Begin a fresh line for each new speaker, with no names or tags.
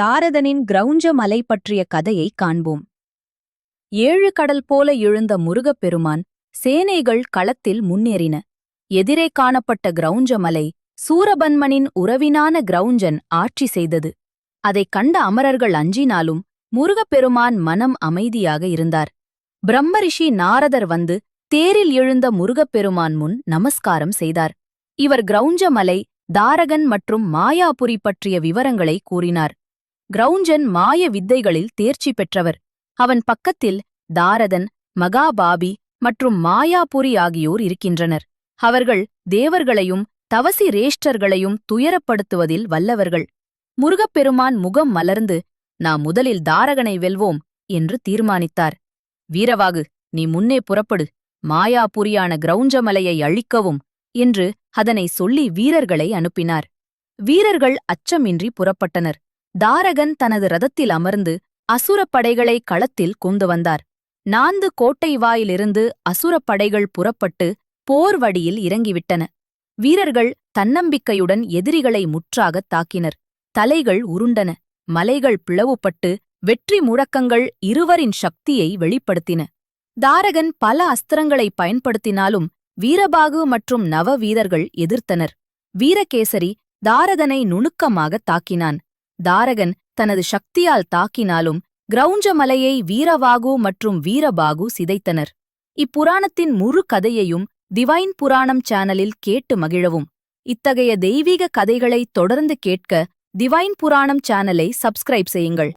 தாரதனின் கிரௌஞ்ச மலை பற்றிய கதையை காண்போம். ஏழு கடல் போல எழுந்த முருகப்பெருமான் சேனைகள் களத்தில் முன்னேறின. எதிரே காணப்பட்ட கிரௌஞ்ச மலை சூரபன்மனின் உறவினான கிரௌஞ்சன் ஆட்சி செய்தது. அதைக் கண்ட அமரர்கள் அஞ்சினாலும் முருகப்பெருமான் மனம் அமைதியாக இருந்தார். பிரம்மரிஷி நாரதர் வந்து தேரில் எழுந்த முருகப்பெருமான் முன் நமஸ்காரம் செய்தார். இவர் கிரௌஞ்ச மலை தாரகன் மற்றும் மாயாபுரி பற்றிய விவரங்களை கூறினார். கிரௌஞ்சன் மாய வித்தைகளில் தேர்ச்சி பெற்றவர். அவன் பக்கத்தில் தாரதன் மகாபாபி மற்றும் மாயாபுரி ஆகியோர் இருக்கின்றனர். அவர்கள் தேவர்களையும் தவசி ரேஷ்டர்களையும் துயரப்படுத்துவதில் வல்லவர்கள். முருகப்பெருமான் முகம் மலர்ந்து நாம் முதலில் தாரகனை வெல்வோம் என்று தீர்மானித்தார். வீரவாகு நீ முன்னே புறப்படு. மாயாபுரியான கிரௌஞ்சமலையை அழிக்கவும் என்று அதனை சொல்லி வீரர்களை அனுப்பினார். வீரர்கள் அச்சமின்றி புறப்பட்டனர். தாரகன் தனது ரதத்தில் அமர்ந்து அசுரப்படைகளை களத்தில் கொண்டு வந்தார். நான்கு கோட்டை வாயிலிருந்து அசுரப்படைகள் புறப்பட்டு போர் வடியில் இறங்கிவிட்டன. வீரர்கள் தன்னம்பிக்கையுடன் எதிரிகளை முற்றாகத் தாக்கினர். தலைகள் உருண்டன. மலைகள் பிளவுபட்டு வெற்றி முழக்கங்கள் இருவரின் சக்தியை வெளிப்படுத்தின. தாரகன் பல அஸ்திரங்களை பயன்படுத்தினாலும் வீரபாகு மற்றும் நவ வீரர்கள் எதிர்த்தனர். வீரகேசரி தாரகனை நுணுக்கமாக தாக்கினான். தாரகன் தனது சக்தியால் தாக்கினாலும் கிரௌஞ்ச மலையை வீரவாகு மற்றும் வீரபாகு சிதைத்தனர். இப்புராணத்தின் முழு கதையையும் டிவைன் புராணம் சேனலில் கேட்டு மகிழவும். இத்தகைய தெய்வீக கதைகளை தொடர்ந்து கேட்க டிவைன் புராணம் சேனலை சப்ஸ்கிரைப் செய்யுங்கள்.